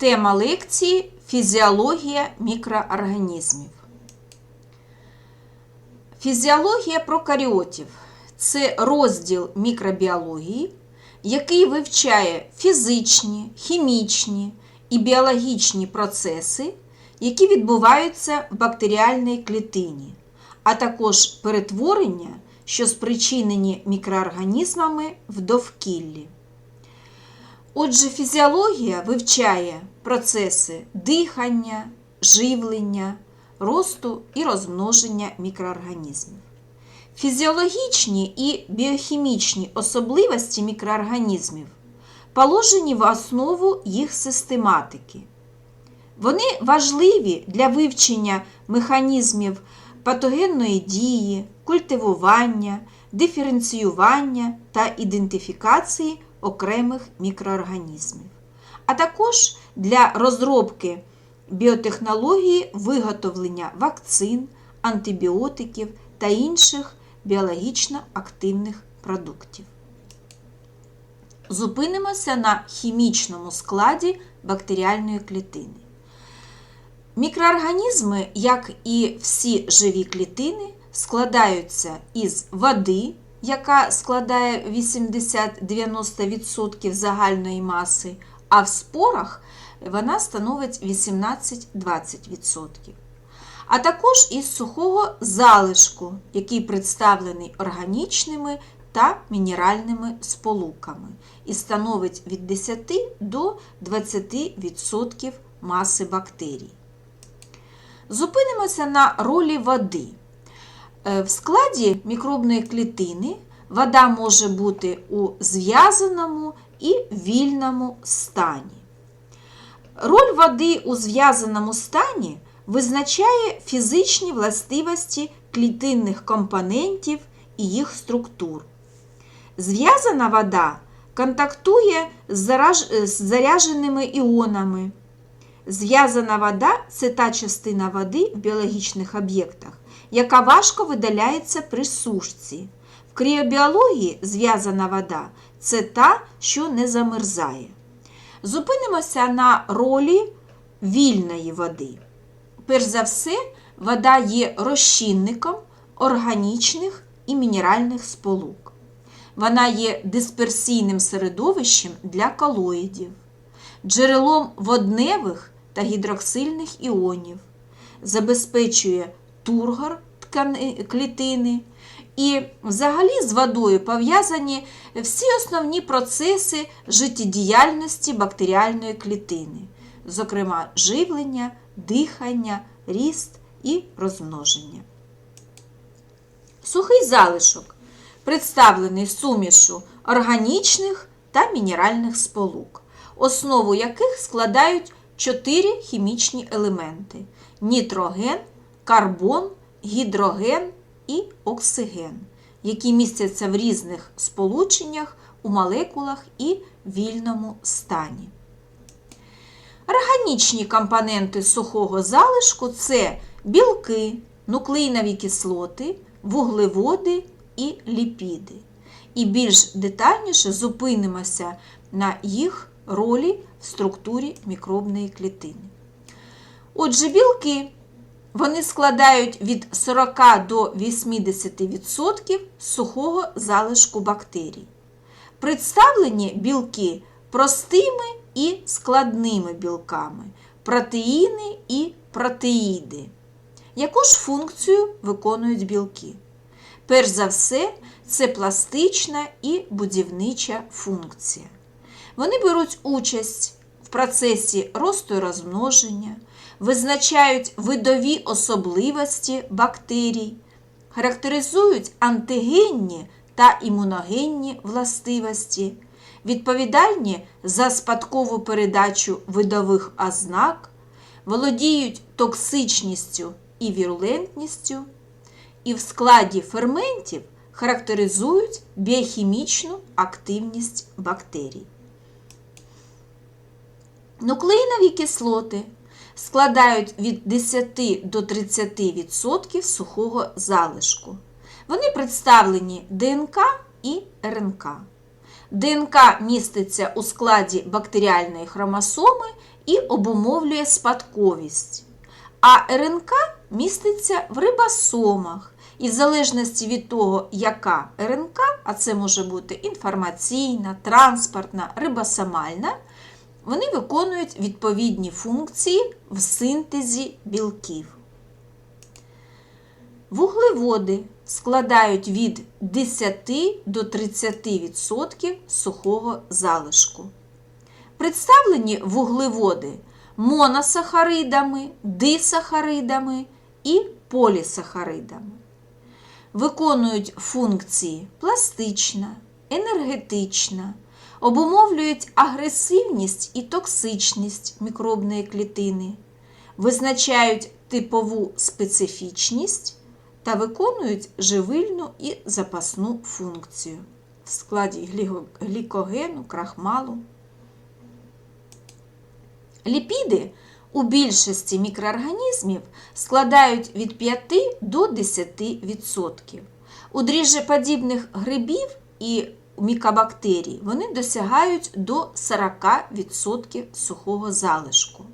Тема лекції Фізіологія мікроорганізмів. Фізіологія прокаріотів це розділ мікробіології, який вивчає фізичні, хімічні і біологічні процеси, які відбуваються в бактеріальній клітині, а також перетворення, що спричинені мікроорганізмами в довкіллі. Отже, фізіологія вивчає процеси дихання, живлення, росту і розмноження мікроорганізмів. Фізіологічні і біохімічні особливості мікроорганізмів положені в основу їх систематики. Вони важливі для вивчення механізмів патогенної дії, культивування, диференціювання та ідентифікації окремих мікроорганізмів, а також для розробки біотехнології виготовлення вакцин, антибіотиків та інших біологічно активних продуктів. Зупинимося на хімічному складі бактеріальної клітини. Мікроорганізми, як і всі живі клітини, складаються із води, яка складає 80-90% загальної маси, а в спорах вона становить 18-20%. А також із сухого залишку, який представлений органічними та мінеральними сполуками і становить від 10 до 20% маси бактерій. Зупинимося на ролі води. Е, В складі мікробної клітини вода може бути у зв'язаному і вільному стані. Роль води у зв'язаному стані визначає фізичні властивості клітинних компонентів і їх структур. Зв'язана вода контактує з заряженими іонами. Зв'язана вода це та частина води в біологічних об'єктах, яка важко видаляється при сушці. В кріобіології зв'язана вода це та, що не замерзає. Зупинимося на ролі вільної води. Перш за все, вода є розчинником органічних і мінеральних сполук. Вона є дисперсійним середовищем для колоїдів, джерелом водневих та гідроксильних іонів, забезпечує тургор клітини. І взагалі з водою пов'язані всі основні процеси життєдіяльності бактеріальної клітини, зокрема живлення, дихання, ріст і розмноження. Сухий залишок представлений сумішу органічних та мінеральних сполук, основу яких складають чотири хімічні елементи: нітроген, карбон, гідроген і оксиген, які містяться в різних сполученнях у молекулах і вільному стані. Органічні компоненти сухого залишку це білки, нуклеїнові кислоти, вуглеводи і ліпіди. І більш детальніше зупинимося на їх ролі в структурі мікробної клітини. Отже, білки вони складають від 40 до 80% сухого залишку бактерій. Представлені білки простими і складними білками, протеїни і протеїди. Яку ж функцію виконують білки? Перш за все, це пластична і будівнича функція. Вони беруть участь в процесі росту і розмноження, визначають видові особливості бактерій, характеризують антигенні та імуногенні властивості, відповідальні за спадкову передачу видових ознак, володіють токсичністю і вірулентністю, і в складі ферментів характеризують біохімічну активність бактерій. Нуклеїнові кислоти складають від 10 до 30% сухого залишку. Вони представлені ДНК і РНК. ДНК міститься у складі бактеріальної хромосоми і обумовлює спадковість. А РНК міститься в рибосомах. І в залежності від того, яка РНК, а це може бути інформаційна, транспортна, рибосомальна, вони виконують відповідні функції в синтезі білків. Вуглеводи складають від 10 до 30% сухого залишку. Представлені вуглеводи моносахаридами, дисахаридами і полісахаридами. Виконують функції пластична, енергетична, обумовлюють агресивність і токсичність мікробної клітини, визначають типову специфічність та виконують живильну і запасну функцію в складі глікогену, крахмалу. Ліпіди у більшості мікроорганізмів складають від 5 до 10%. У дріжджеподібних грибів і мікобактерій вони досягають до 40% сухого залишку.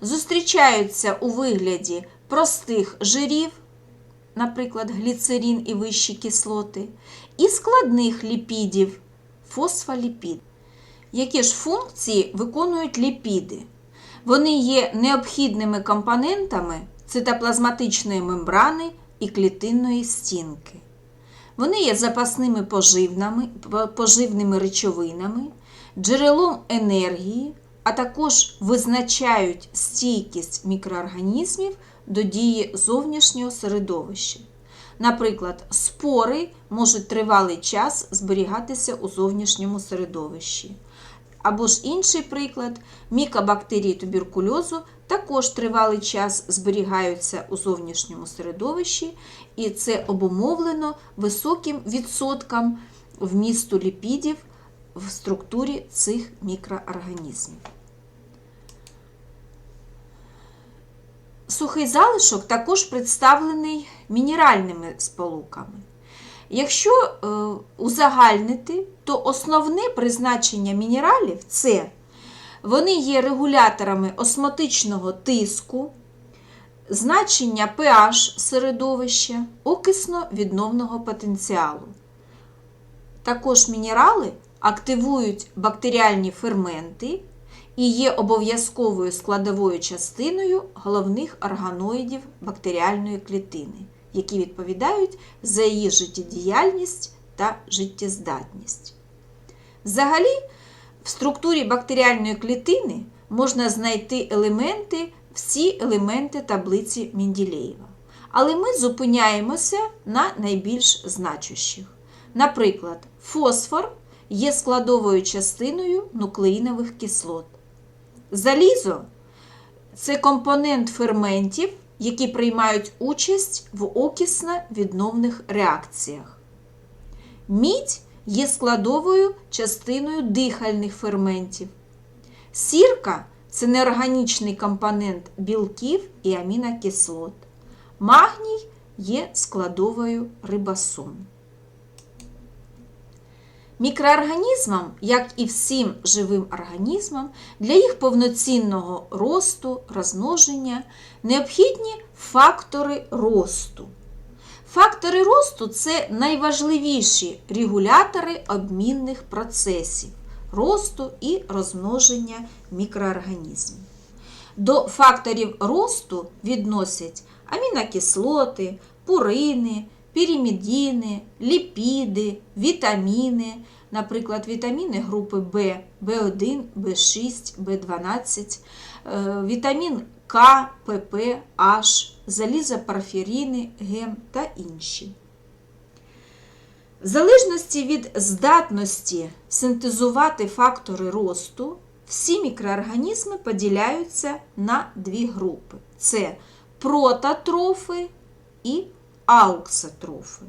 Зустрічаються у вигляді простих жирів, наприклад, гліцерин і вищі кислоти, і складних ліпідів, фосфоліпід. Які ж функції виконують ліпіди? Вони є необхідними компонентами цитоплазматичної мембрани і клітинної стінки. Вони є запасними поживними, поживними речовинами, джерелом енергії, а також визначають стійкість мікроорганізмів до дії зовнішнього середовища. Наприклад, спори можуть тривалий час зберігатися у зовнішньому середовищі. Або ж інший приклад, мікобактерії туберкульозу також тривалий час зберігаються у зовнішньому середовищі, і це обумовлено високим відсотком вмісту ліпідів в структурі цих мікроорганізмів. Сухий залишок також представлений мінеральними сполуками. Якщо е, узагальнити, то основне призначення мінералів це вони є регуляторами осмотичного тиску, значення pH середовища, окисно-відновного потенціалу. Також мінерали активують бактеріальні ферменти і є обов'язковою складовою частиною головних органоїдів бактеріальної клітини які відповідають за її життєдіяльність та життєздатність. Взагалі, в структурі бактеріальної клітини можна знайти елементи, всі елементи таблиці Менділеєва. Але ми зупиняємося на найбільш значущих. Наприклад, фосфор є складовою частиною нуклеїнових кислот. Залізо це компонент ферментів, які приймають участь в окісно-відновних реакціях. Мідь є складовою частиною дихальних ферментів. Сірка це неорганічний компонент білків і амінокислот. Магній є складовою рибосом. Мікроорганізмам, як і всім живим організмам, для їх повноцінного росту, розмноження необхідні фактори росту. Фактори росту це найважливіші регулятори обмінних процесів росту і розмноження мікроорганізмів. До факторів росту відносять амінокислоти, пурини, пірімідіни, ліпіди, вітаміни, наприклад, вітаміни групи В, В1, В6, В12, вітамін К, ПП, H, залізопорфіріни, гем та інші. В залежності від здатності синтезувати фактори росту, всі мікроорганізми поділяються на дві групи: це прототрофи і ауксотрофи.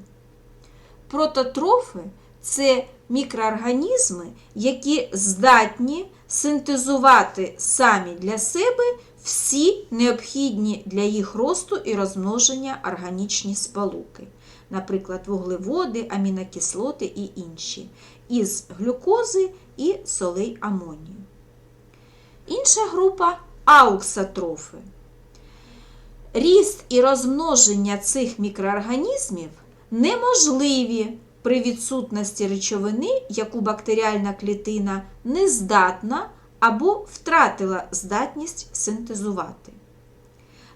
Прототрофи це мікроорганізми, які здатні синтезувати самі для себе всі необхідні для їх росту і розмноження органічні сполуки, наприклад, вуглеводи, амінокислоти і інші, із глюкози і солей амонію. інша група ауксатрофи. Ріст і розмноження цих мікроорганізмів неможливі при відсутності речовини, яку бактеріальна клітина не здатна або втратила здатність синтезувати.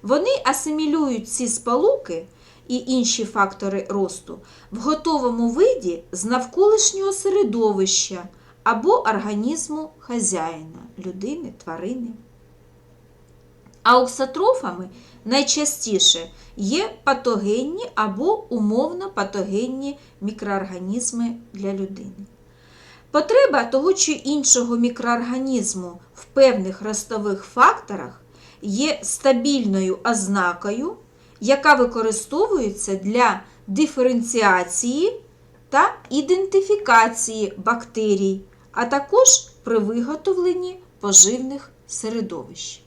Вони асимілюють ці сполуки і інші фактори росту в готовому виді з навколишнього середовища або організму хазяїна людини, тварини. Ауксатрофами найчастіше є патогенні або умовно патогенні мікроорганізми для людини. Потреба того чи іншого мікроорганізму в певних ростових факторах є стабільною ознакою, яка використовується для диференціації та ідентифікації бактерій, а також при виготовленні поживних середовищ.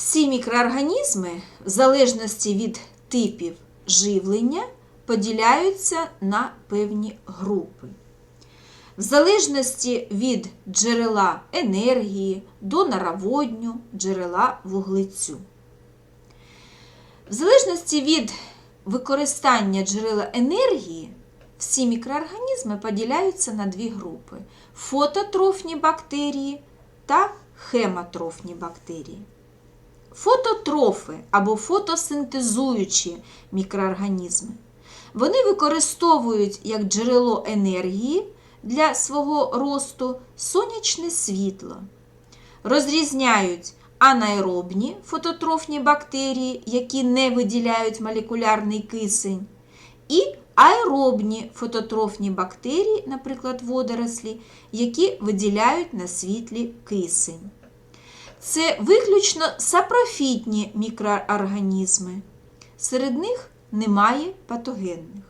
Всі мікроорганізми, в залежності від типів живлення, поділяються на певні групи. В залежності від джерела енергії, донора водню, джерела вуглецю. В залежності від використання джерела енергії, всі мікроорганізми поділяються на дві групи: фототрофні бактерії та хемотрофні бактерії. Фототрофи або фотосинтезуючі мікроорганізми. Вони використовують як джерело енергії для свого росту сонячне світло. Розрізняють анаеробні фототрофні бактерії, які не виділяють молекулярний кисень, і аеробні фототрофні бактерії, наприклад, водорослі, які виділяють на світлі кисень. Це виключно сапрофітні мікроорганізми. Серед них немає патогенних.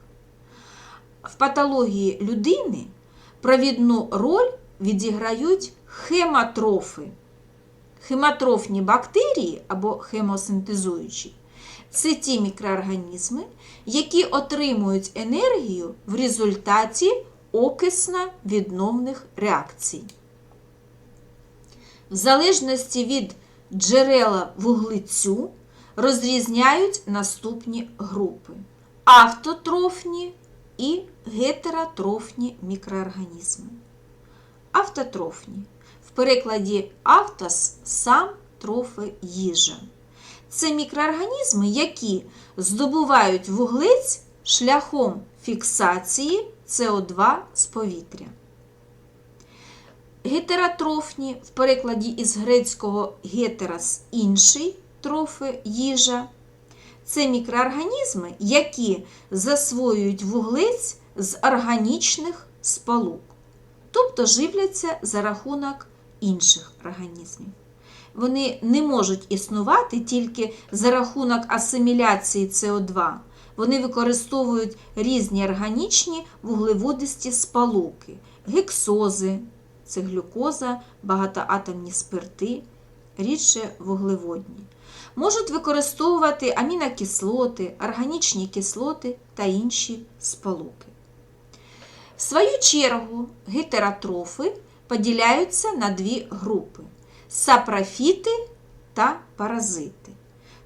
В патології людини провідну роль відіграють хематрофи. Хематрофні бактерії або хемосинтезуючі це ті мікроорганізми, які отримують енергію в результаті окисно-відновних реакцій. В залежності від джерела вуглецю розрізняють наступні групи: автотрофні і гетеротрофні мікроорганізми. Автотрофні. В перекладі автос сам трофи їжа. Це мікроорганізми, які здобувають вуглець шляхом фіксації СО2 з повітря. Гетеротрофні в перекладі із грецького гетерас інший трофи їжа. Це мікроорганізми, які засвоюють вуглець з органічних сполук, тобто живляться за рахунок інших організмів. Вони не можуть існувати тільки за рахунок асиміляції СО2. Вони використовують різні органічні вуглеводисті сполуки, гексози, це глюкоза, багатоатомні спирти, рідше вуглеводні. Можуть використовувати амінокислоти, органічні кислоти та інші сполуки. В свою чергу гетеротрофи поділяються на дві групи сапрофіти та паразити.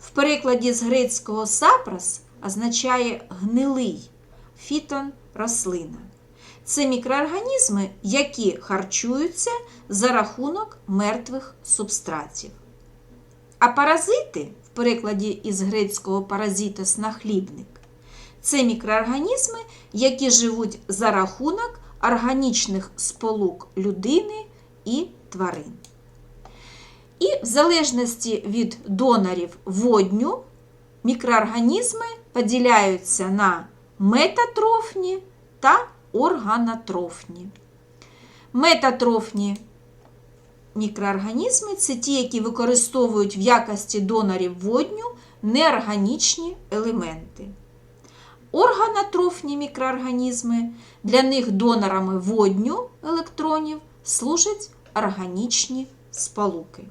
В перекладі з грецького сапрос означає гнилий фітон рослина. Це мікроорганізми, які харчуються за рахунок мертвих субстратів. А паразити, в перекладі із грецького паразитос нахлібник, це мікроорганізми, які живуть за рахунок органічних сполук людини і тварин. І в залежності від донорів водню мікроорганізми поділяються на метатрофні та органотрофні. Метатрофні мікроорганізми це ті, які використовують в якості донорів водню неорганічні елементи. Органотрофні мікроорганізми для них донорами водню електронів служать органічні сполуки.